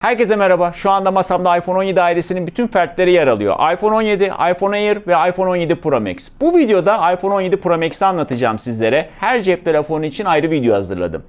Herkese merhaba. Şu anda masamda iPhone 17 ailesinin bütün fertleri yer alıyor. iPhone 17, iPhone Air ve iPhone 17 Pro Max. Bu videoda iPhone 17 Pro Max'i anlatacağım sizlere. Her cep telefonu için ayrı video hazırladım.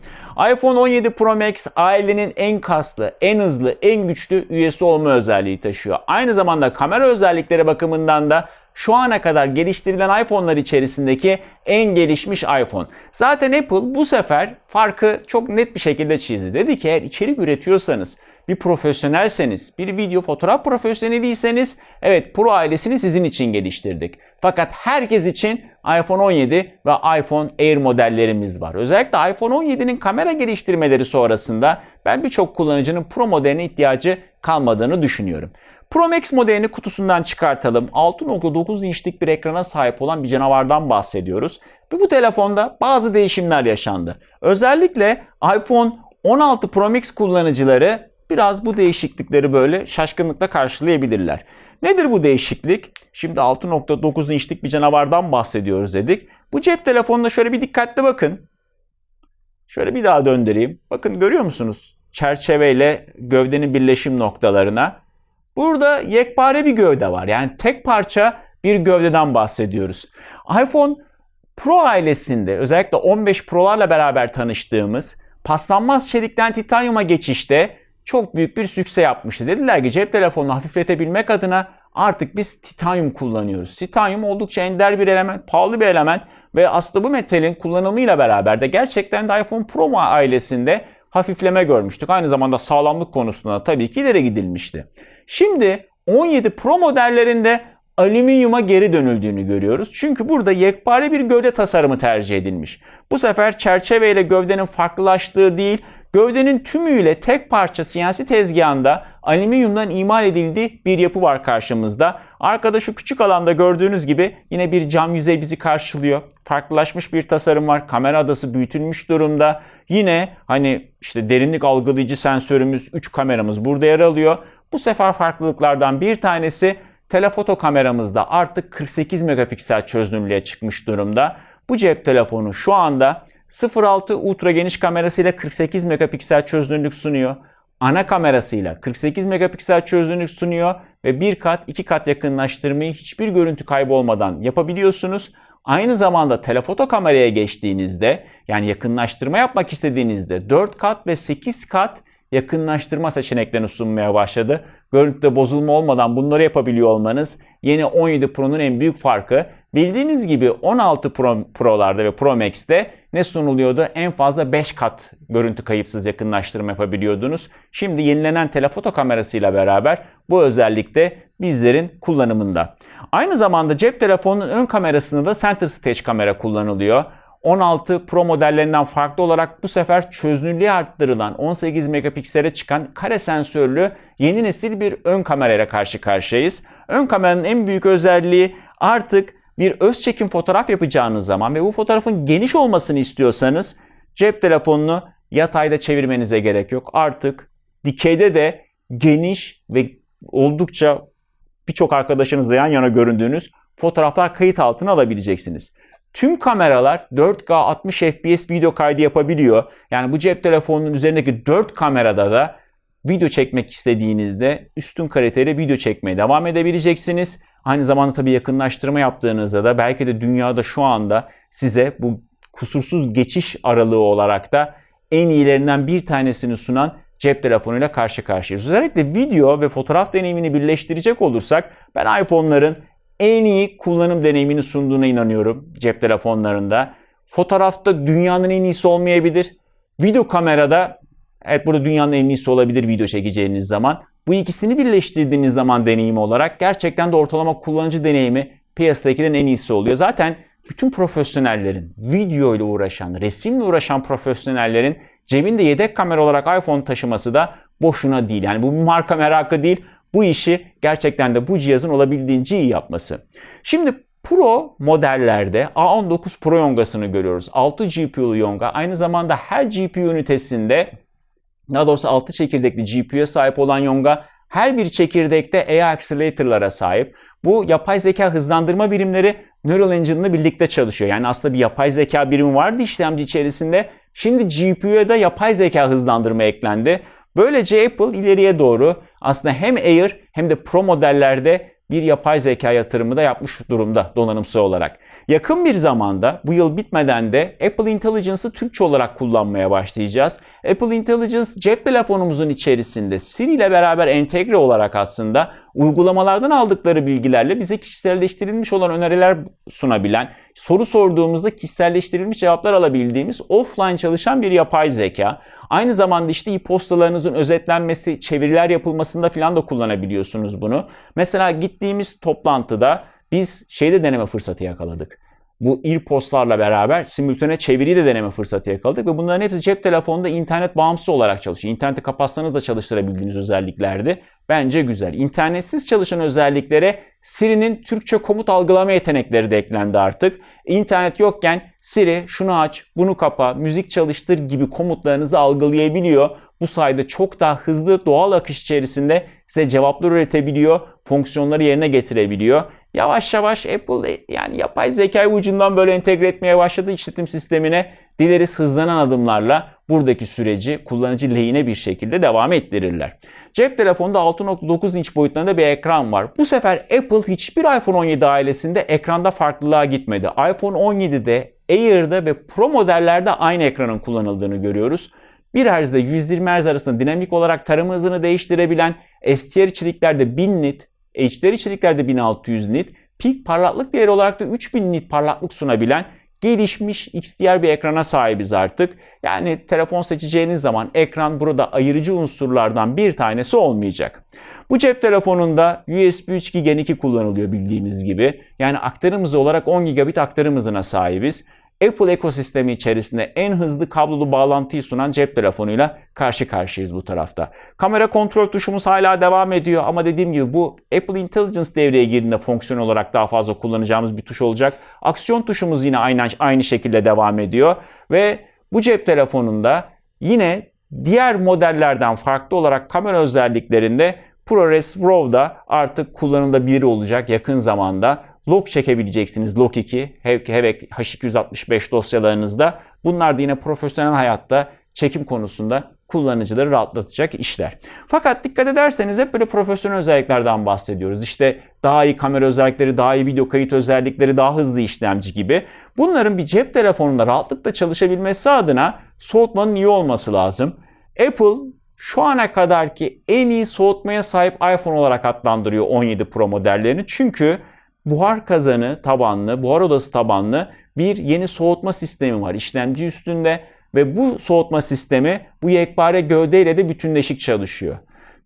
iPhone 17 Pro Max ailenin en kaslı, en hızlı, en güçlü üyesi olma özelliği taşıyor. Aynı zamanda kamera özellikleri bakımından da şu ana kadar geliştirilen iPhone'lar içerisindeki en gelişmiş iPhone. Zaten Apple bu sefer farkı çok net bir şekilde çizdi. Dedi ki eğer içerik üretiyorsanız bir profesyonelseniz, bir video fotoğraf profesyoneliyseniz evet Pro ailesini sizin için geliştirdik. Fakat herkes için iPhone 17 ve iPhone Air modellerimiz var. Özellikle iPhone 17'nin kamera geliştirmeleri sonrasında ben birçok kullanıcının Pro modeline ihtiyacı kalmadığını düşünüyorum. Pro Max modelini kutusundan çıkartalım. 6.9 inçlik bir ekrana sahip olan bir canavardan bahsediyoruz. Ve bu telefonda bazı değişimler yaşandı. Özellikle iPhone 16 Pro Max kullanıcıları biraz bu değişiklikleri böyle şaşkınlıkla karşılayabilirler. Nedir bu değişiklik? Şimdi 6.9 inçlik bir canavardan bahsediyoruz dedik. Bu cep telefonuna şöyle bir dikkatli bakın. Şöyle bir daha döndüreyim. Bakın görüyor musunuz? Çerçeveyle gövdenin birleşim noktalarına. Burada yekpare bir gövde var. Yani tek parça bir gövdeden bahsediyoruz. iPhone Pro ailesinde özellikle 15 Pro'larla beraber tanıştığımız paslanmaz çelikten titanyuma geçişte çok büyük bir sükse yapmıştı. Dediler ki cep telefonunu hafifletebilmek adına artık biz titanyum kullanıyoruz. Titanyum oldukça ender bir element, pahalı bir element ve aslında bu metalin kullanımıyla beraber de gerçekten de iPhone Pro ailesinde hafifleme görmüştük. Aynı zamanda sağlamlık konusunda tabii ki ileri gidilmişti. Şimdi 17 Pro modellerinde alüminyuma geri dönüldüğünü görüyoruz. Çünkü burada yekpare bir gövde tasarımı tercih edilmiş. Bu sefer çerçeve ile gövdenin farklılaştığı değil, gövdenin tümüyle tek parça CNC tezgahında alüminyumdan imal edildiği bir yapı var karşımızda. Arkada şu küçük alanda gördüğünüz gibi yine bir cam yüzey bizi karşılıyor. Farklılaşmış bir tasarım var. Kamera adası büyütülmüş durumda. Yine hani işte derinlik algılayıcı sensörümüz, 3 kameramız burada yer alıyor. Bu sefer farklılıklardan bir tanesi telefoto kameramızda artık 48 megapiksel çözünürlüğe çıkmış durumda. Bu cep telefonu şu anda 0.6 ultra geniş kamerasıyla 48 megapiksel çözünürlük sunuyor. Ana kamerasıyla 48 megapiksel çözünürlük sunuyor ve bir kat iki kat yakınlaştırmayı hiçbir görüntü kaybı olmadan yapabiliyorsunuz. Aynı zamanda telefoto kameraya geçtiğinizde yani yakınlaştırma yapmak istediğinizde 4 kat ve 8 kat yakınlaştırma seçeneklerini sunmaya başladı. Görüntüde bozulma olmadan bunları yapabiliyor olmanız yeni 17 Pro'nun en büyük farkı. Bildiğiniz gibi 16 Pro, Pro'larda ve Pro Max'te ne sunuluyordu? En fazla 5 kat görüntü kayıpsız yakınlaştırma yapabiliyordunuz. Şimdi yenilenen telefoto kamerasıyla beraber bu özellik de bizlerin kullanımında. Aynı zamanda cep telefonunun ön kamerasında da center stage kamera kullanılıyor. 16 Pro modellerinden farklı olarak bu sefer çözünürlüğü arttırılan 18 megapiksele çıkan kare sensörlü yeni nesil bir ön kamerayla karşı karşıyayız. Ön kameranın en büyük özelliği artık bir öz çekim fotoğraf yapacağınız zaman ve bu fotoğrafın geniş olmasını istiyorsanız cep telefonunu yatayda çevirmenize gerek yok. Artık dikeyde de geniş ve oldukça birçok arkadaşınızla yan yana göründüğünüz fotoğraflar kayıt altına alabileceksiniz. Tüm kameralar 4K 60 FPS video kaydı yapabiliyor. Yani bu cep telefonunun üzerindeki 4 kamerada da video çekmek istediğinizde üstün kaliteli video çekmeye devam edebileceksiniz. Aynı zamanda tabii yakınlaştırma yaptığınızda da belki de dünyada şu anda size bu kusursuz geçiş aralığı olarak da en iyilerinden bir tanesini sunan cep telefonuyla karşı karşıyayız. Özellikle video ve fotoğraf deneyimini birleştirecek olursak ben iPhone'ların en iyi kullanım deneyimini sunduğuna inanıyorum cep telefonlarında. Fotoğrafta dünyanın en iyisi olmayabilir. Video kamerada evet burada dünyanın en iyisi olabilir video çekeceğiniz zaman. Bu ikisini birleştirdiğiniz zaman deneyim olarak gerçekten de ortalama kullanıcı deneyimi piyasadakilerin en iyisi oluyor. Zaten bütün profesyonellerin, video ile uğraşan, resimle uğraşan profesyonellerin cebinde yedek kamera olarak iPhone taşıması da boşuna değil. Yani bu marka merakı değil bu işi gerçekten de bu cihazın olabildiğince iyi yapması. Şimdi Pro modellerde A19 Pro yongasını görüyoruz. 6 GPU'lu yonga. Aynı zamanda her GPU ünitesinde daha doğrusu 6 çekirdekli GPU'ya sahip olan yonga her bir çekirdekte AI accelerator'lara sahip. Bu yapay zeka hızlandırma birimleri Neural Engine ile birlikte çalışıyor. Yani aslında bir yapay zeka birimi vardı işlemci içerisinde. Şimdi GPU'ya da yapay zeka hızlandırma eklendi. Böylece Apple ileriye doğru aslında hem Air hem de Pro modellerde bir yapay zeka yatırımı da yapmış durumda donanımsal olarak. Yakın bir zamanda bu yıl bitmeden de Apple Intelligence'ı Türkçe olarak kullanmaya başlayacağız. Apple Intelligence cep telefonumuzun içerisinde Siri ile beraber entegre olarak aslında uygulamalardan aldıkları bilgilerle bize kişiselleştirilmiş olan öneriler sunabilen, soru sorduğumuzda kişiselleştirilmiş cevaplar alabildiğimiz offline çalışan bir yapay zeka. Aynı zamanda işte e-postalarınızın özetlenmesi, çeviriler yapılmasında falan da kullanabiliyorsunuz bunu. Mesela gittiğimiz toplantıda biz şeyde deneme fırsatı yakaladık. Bu e-postlarla beraber simültane çeviriyi de deneme fırsatı yakaladık ve bunların hepsi cep telefonunda internet bağımsız olarak çalışıyor. İnterneti kapatsanız da çalıştırabildiğiniz özelliklerdi. Bence güzel. İnternetsiz çalışan özelliklere Siri'nin Türkçe komut algılama yetenekleri de eklendi artık. İnternet yokken Siri şunu aç, bunu kapa, müzik çalıştır gibi komutlarınızı algılayabiliyor. Bu sayede çok daha hızlı doğal akış içerisinde size cevaplar üretebiliyor, fonksiyonları yerine getirebiliyor. Yavaş yavaş Apple yani yapay zekayı ucundan böyle entegre etmeye başladı işletim sistemine. Dileriz hızlanan adımlarla buradaki süreci kullanıcı lehine bir şekilde devam ettirirler. Cep telefonunda 6.9 inç boyutlarında bir ekran var. Bu sefer Apple hiçbir iPhone 17 ailesinde ekranda farklılığa gitmedi. iPhone 17'de, Air'da ve Pro modellerde aynı ekranın kullanıldığını görüyoruz. 1 Hz ile 120 Hz arasında dinamik olarak tarama hızını değiştirebilen, STR içeriklerde 1000 nit, HDR içeriklerde 1600 nit, pik parlaklık değeri olarak da 3000 nit parlaklık sunabilen gelişmiş XDR bir ekrana sahibiz artık. Yani telefon seçeceğiniz zaman ekran burada ayırıcı unsurlardan bir tanesi olmayacak. Bu cep telefonunda USB 3 Gen 2 kullanılıyor bildiğiniz gibi. Yani aktarım hızı olarak 10 gigabit aktarım hızına sahibiz. Apple ekosistemi içerisinde en hızlı kablolu bağlantıyı sunan cep telefonuyla karşı karşıyayız bu tarafta. Kamera kontrol tuşumuz hala devam ediyor ama dediğim gibi bu Apple Intelligence devreye girdiğinde fonksiyon olarak daha fazla kullanacağımız bir tuş olacak. Aksiyon tuşumuz yine aynı, aynı şekilde devam ediyor ve bu cep telefonunda yine diğer modellerden farklı olarak kamera özelliklerinde ProRes RAW'da artık kullanılabilir olacak yakın zamanda log çekebileceksiniz log 2, HEVC H265 dosyalarınızda. Bunlar da yine profesyonel hayatta çekim konusunda kullanıcıları rahatlatacak işler. Fakat dikkat ederseniz hep böyle profesyonel özelliklerden bahsediyoruz. İşte daha iyi kamera özellikleri, daha iyi video kayıt özellikleri, daha hızlı işlemci gibi. Bunların bir cep telefonunda rahatlıkla çalışabilmesi adına soğutmanın iyi olması lazım. Apple şu ana kadarki en iyi soğutmaya sahip iPhone olarak adlandırıyor 17 Pro modellerini. Çünkü buhar kazanı tabanlı, buhar odası tabanlı bir yeni soğutma sistemi var işlemci üstünde ve bu soğutma sistemi bu yekpare gövdeyle de bütünleşik çalışıyor.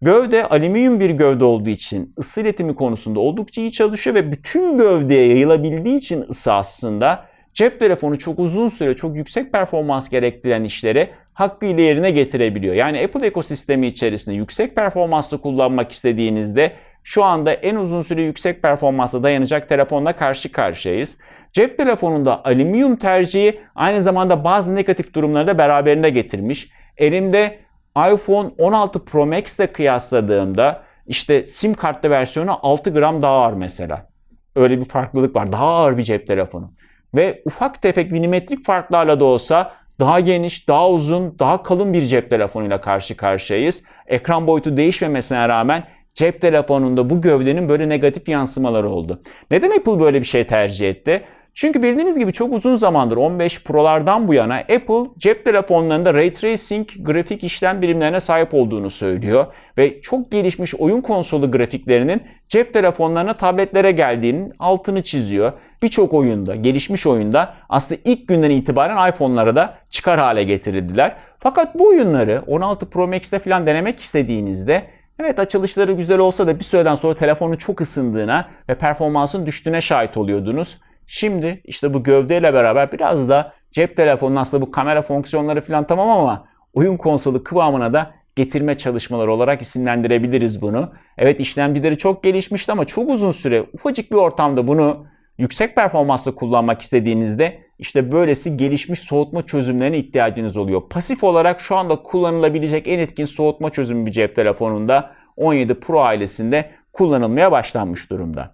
Gövde alüminyum bir gövde olduğu için ısı iletimi konusunda oldukça iyi çalışıyor ve bütün gövdeye yayılabildiği için ısı aslında cep telefonu çok uzun süre çok yüksek performans gerektiren işleri hakkıyla yerine getirebiliyor. Yani Apple ekosistemi içerisinde yüksek performanslı kullanmak istediğinizde şu anda en uzun süre yüksek performansa dayanacak telefonla karşı karşıyayız. Cep telefonunda alüminyum tercihi aynı zamanda bazı negatif durumları da beraberinde getirmiş. Elimde iPhone 16 Pro Max ile kıyasladığımda işte sim kartlı versiyonu 6 gram daha ağır mesela. Öyle bir farklılık var. Daha ağır bir cep telefonu. Ve ufak tefek milimetrik farklarla da olsa daha geniş, daha uzun, daha kalın bir cep telefonuyla karşı karşıyayız. Ekran boyutu değişmemesine rağmen cep telefonunda bu gövdenin böyle negatif yansımaları oldu. Neden Apple böyle bir şey tercih etti? Çünkü bildiğiniz gibi çok uzun zamandır 15 Pro'lardan bu yana Apple cep telefonlarında Ray Tracing grafik işlem birimlerine sahip olduğunu söylüyor ve çok gelişmiş oyun konsolu grafiklerinin cep telefonlarına, tabletlere geldiğinin altını çiziyor. Birçok oyunda, gelişmiş oyunda aslında ilk günden itibaren iPhone'lara da çıkar hale getirildiler. Fakat bu oyunları 16 Pro Max'te falan denemek istediğinizde Evet açılışları güzel olsa da bir süreden sonra telefonun çok ısındığına ve performansın düştüğüne şahit oluyordunuz. Şimdi işte bu gövdeyle beraber biraz da cep telefonunun aslında bu kamera fonksiyonları falan tamam ama oyun konsolu kıvamına da getirme çalışmaları olarak isimlendirebiliriz bunu. Evet işlemcileri çok gelişmişti ama çok uzun süre ufacık bir ortamda bunu yüksek performansla kullanmak istediğinizde işte böylesi gelişmiş soğutma çözümlerine ihtiyacınız oluyor. Pasif olarak şu anda kullanılabilecek en etkin soğutma çözümü bir cep telefonunda 17 Pro ailesinde kullanılmaya başlanmış durumda.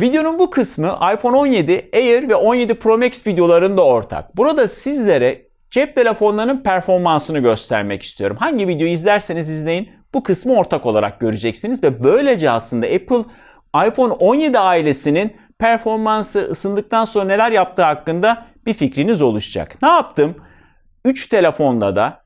Videonun bu kısmı iPhone 17, Air ve 17 Pro Max videolarında ortak. Burada sizlere cep telefonlarının performansını göstermek istiyorum. Hangi videoyu izlerseniz izleyin bu kısmı ortak olarak göreceksiniz ve böylece aslında Apple iPhone 17 ailesinin performansı ısındıktan sonra neler yaptığı hakkında bir fikriniz oluşacak. Ne yaptım? 3 telefonda da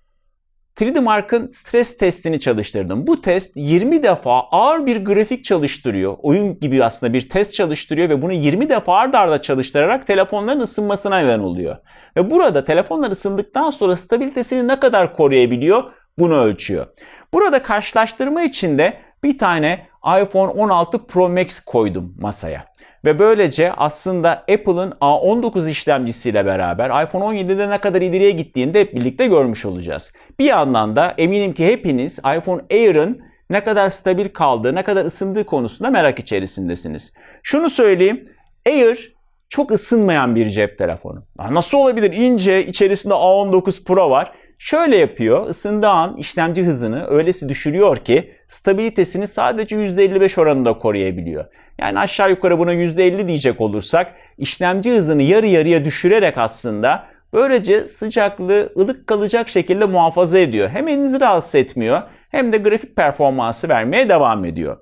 3D Mark'ın stres testini çalıştırdım. Bu test 20 defa ağır bir grafik çalıştırıyor. Oyun gibi aslında bir test çalıştırıyor ve bunu 20 defa ard arda çalıştırarak telefonların ısınmasına neden oluyor. Ve burada telefonlar ısındıktan sonra stabilitesini ne kadar koruyabiliyor bunu ölçüyor. Burada karşılaştırma için de bir tane iPhone 16 Pro Max koydum masaya. Ve böylece aslında Apple'ın A19 işlemcisiyle beraber iPhone 17'de ne kadar ileriye gittiğini de hep birlikte görmüş olacağız. Bir yandan da eminim ki hepiniz iPhone Air'ın ne kadar stabil kaldığı, ne kadar ısındığı konusunda merak içerisindesiniz. Şunu söyleyeyim, Air çok ısınmayan bir cep telefonu. Nasıl olabilir? İnce, içerisinde A19 Pro var. Şöyle yapıyor, ısındığı an işlemci hızını öylesi düşürüyor ki stabilitesini sadece %55 oranında koruyabiliyor. Yani aşağı yukarı buna %50 diyecek olursak işlemci hızını yarı yarıya düşürerek aslında böylece sıcaklığı ılık kalacak şekilde muhafaza ediyor. Hem elinizi rahatsız etmiyor hem de grafik performansı vermeye devam ediyor.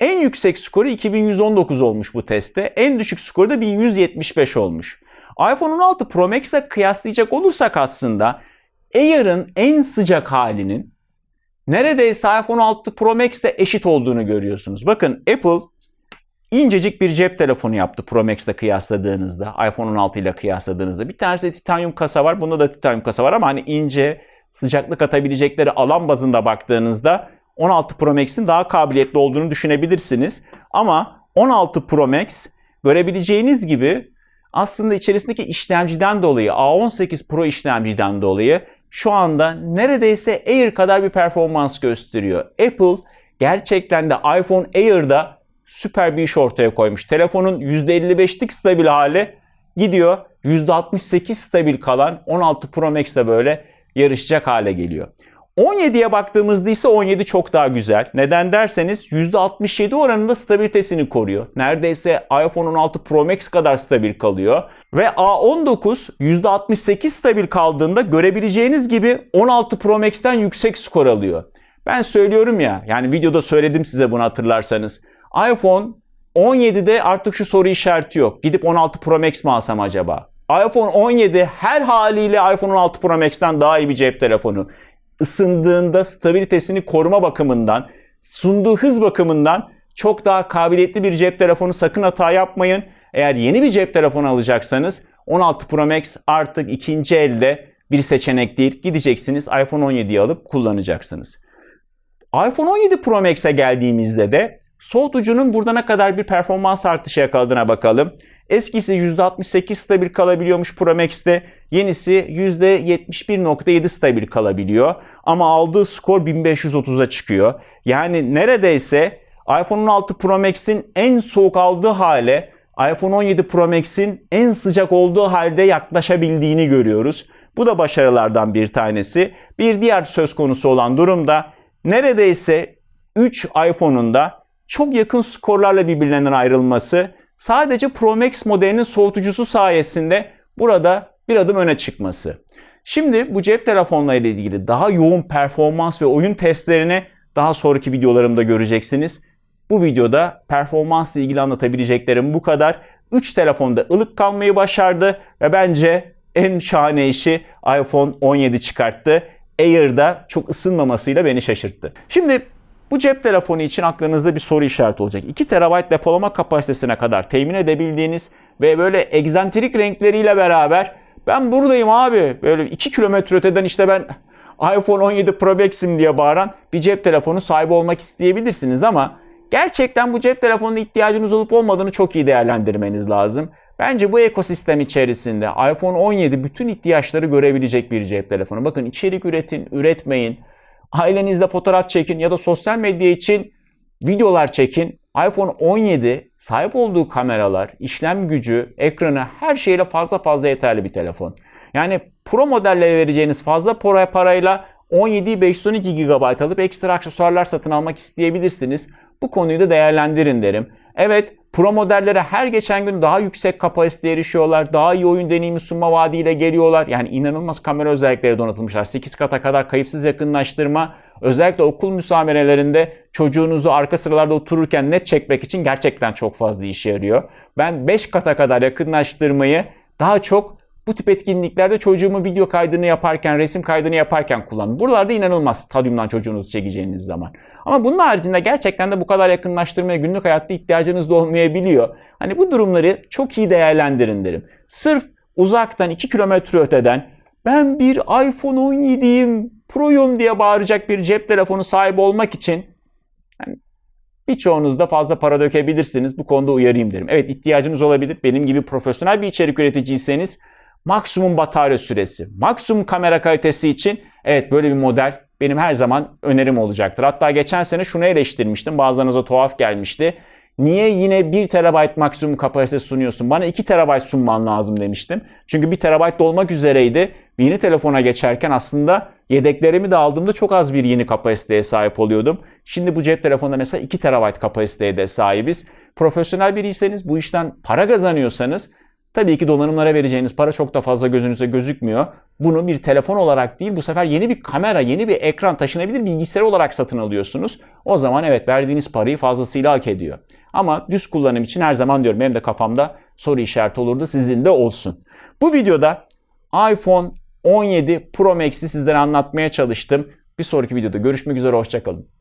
En yüksek skoru 2119 olmuş bu testte. En düşük skoru da 1175 olmuş. iPhone 16 Pro Max kıyaslayacak olursak aslında Air'ın en sıcak halinin neredeyse iPhone 16 Pro Max ile eşit olduğunu görüyorsunuz. Bakın Apple incecik bir cep telefonu yaptı Pro Max ile kıyasladığınızda, iPhone 16 ile kıyasladığınızda. Bir tanesi titanyum kasa var, bunda da titanyum kasa var ama hani ince, sıcaklık atabilecekleri alan bazında baktığınızda 16 Pro Max'in daha kabiliyetli olduğunu düşünebilirsiniz. Ama 16 Pro Max görebileceğiniz gibi aslında içerisindeki işlemciden dolayı, A18 Pro işlemciden dolayı şu anda neredeyse Air kadar bir performans gösteriyor. Apple gerçekten de iPhone Air'da süper bir iş ortaya koymuş. Telefonun %55'lik stabil hali gidiyor. %68 stabil kalan 16 Pro Max de böyle yarışacak hale geliyor. 17'ye baktığımızda ise 17 çok daha güzel. Neden derseniz %67 oranında stabilitesini koruyor. Neredeyse iPhone 16 Pro Max kadar stabil kalıyor. Ve A19 %68 stabil kaldığında görebileceğiniz gibi 16 Pro Max'ten yüksek skor alıyor. Ben söylüyorum ya, yani videoda söyledim size bunu hatırlarsanız. iPhone 17'de artık şu soru işareti yok. Gidip 16 Pro Max mi alsam acaba? iPhone 17 her haliyle iPhone 16 Pro Max'ten daha iyi bir cep telefonu ısındığında stabilitesini koruma bakımından, sunduğu hız bakımından çok daha kabiliyetli bir cep telefonu sakın hata yapmayın. Eğer yeni bir cep telefonu alacaksanız 16 Pro Max artık ikinci elde bir seçenek değil. Gideceksiniz iPhone 17'yi alıp kullanacaksınız. iPhone 17 Pro Max'e geldiğimizde de soğutucunun burada ne kadar bir performans artışı yakaladığına bakalım. Eskisi %68 stabil kalabiliyormuş Pro Max'te. Yenisi %71.7 stabil kalabiliyor. Ama aldığı skor 1530'a çıkıyor. Yani neredeyse iPhone 16 Pro Max'in en soğuk aldığı hale iPhone 17 Pro Max'in en sıcak olduğu halde yaklaşabildiğini görüyoruz. Bu da başarılardan bir tanesi. Bir diğer söz konusu olan durumda neredeyse 3 iPhone'un da çok yakın skorlarla birbirlerinden ayrılması sadece Pro Max modelinin soğutucusu sayesinde burada bir adım öne çıkması. Şimdi bu cep telefonlarıyla ilgili daha yoğun performans ve oyun testlerini daha sonraki videolarımda göreceksiniz. Bu videoda performansla ilgili anlatabileceklerim bu kadar. 3 telefonda ılık kalmayı başardı ve bence en şahane işi iPhone 17 çıkarttı. Air'da çok ısınmamasıyla beni şaşırttı. Şimdi bu cep telefonu için aklınızda bir soru işareti olacak. 2 TB depolama kapasitesine kadar temin edebildiğiniz ve böyle egzantrik renkleriyle beraber ben buradayım abi böyle 2 kilometre öteden işte ben iPhone 17 Pro Max'im diye bağıran bir cep telefonu sahibi olmak isteyebilirsiniz ama gerçekten bu cep telefonuna ihtiyacınız olup olmadığını çok iyi değerlendirmeniz lazım. Bence bu ekosistem içerisinde iPhone 17 bütün ihtiyaçları görebilecek bir cep telefonu. Bakın içerik üretin, üretmeyin ailenizle fotoğraf çekin ya da sosyal medya için videolar çekin. iPhone 17 sahip olduğu kameralar, işlem gücü, ekranı her şeyle fazla fazla yeterli bir telefon. Yani Pro modellere vereceğiniz fazla para parayla 17'yi 512 GB alıp ekstra aksesuarlar satın almak isteyebilirsiniz. Bu konuyu da değerlendirin derim. Evet Pro modellere her geçen gün daha yüksek kapasiteye erişiyorlar. Daha iyi oyun deneyimi sunma vaadiyle geliyorlar. Yani inanılmaz kamera özellikleri donatılmışlar. 8 kata kadar kayıpsız yakınlaştırma. Özellikle okul müsamerelerinde çocuğunuzu arka sıralarda otururken net çekmek için gerçekten çok fazla işe yarıyor. Ben 5 kata kadar yakınlaştırmayı daha çok bu tip etkinliklerde çocuğumun video kaydını yaparken, resim kaydını yaparken kullanın. Buralarda inanılmaz stadyumdan çocuğunuzu çekeceğiniz zaman. Ama bunun haricinde gerçekten de bu kadar yakınlaştırmaya günlük hayatta ihtiyacınız da olmayabiliyor. Hani bu durumları çok iyi değerlendirin derim. Sırf uzaktan 2 kilometre öteden ben bir iPhone 17'yim, Pro'yum diye bağıracak bir cep telefonu sahibi olmak için yani Birçoğunuz da fazla para dökebilirsiniz. Bu konuda uyarayım derim. Evet ihtiyacınız olabilir. Benim gibi profesyonel bir içerik üreticiyseniz maksimum batarya süresi, maksimum kamera kalitesi için evet böyle bir model benim her zaman önerim olacaktır. Hatta geçen sene şunu eleştirmiştim. Bazılarınıza tuhaf gelmişti. Niye yine 1 TB maksimum kapasite sunuyorsun? Bana 2 TB sunman lazım demiştim. Çünkü 1 TB dolmak üzereydi. Yeni telefona geçerken aslında yedeklerimi de aldığımda çok az bir yeni kapasiteye sahip oluyordum. Şimdi bu cep telefonunda mesela 2 TB kapasiteye de sahibiz. Profesyonel biriyseniz bu işten para kazanıyorsanız Tabii ki donanımlara vereceğiniz para çok da fazla gözünüze gözükmüyor. Bunu bir telefon olarak değil bu sefer yeni bir kamera, yeni bir ekran taşınabilir bilgisayar olarak satın alıyorsunuz. O zaman evet verdiğiniz parayı fazlasıyla hak ediyor. Ama düz kullanım için her zaman diyorum benim de kafamda soru işareti olurdu sizin de olsun. Bu videoda iPhone 17 Pro Max'i sizlere anlatmaya çalıştım. Bir sonraki videoda görüşmek üzere hoşçakalın.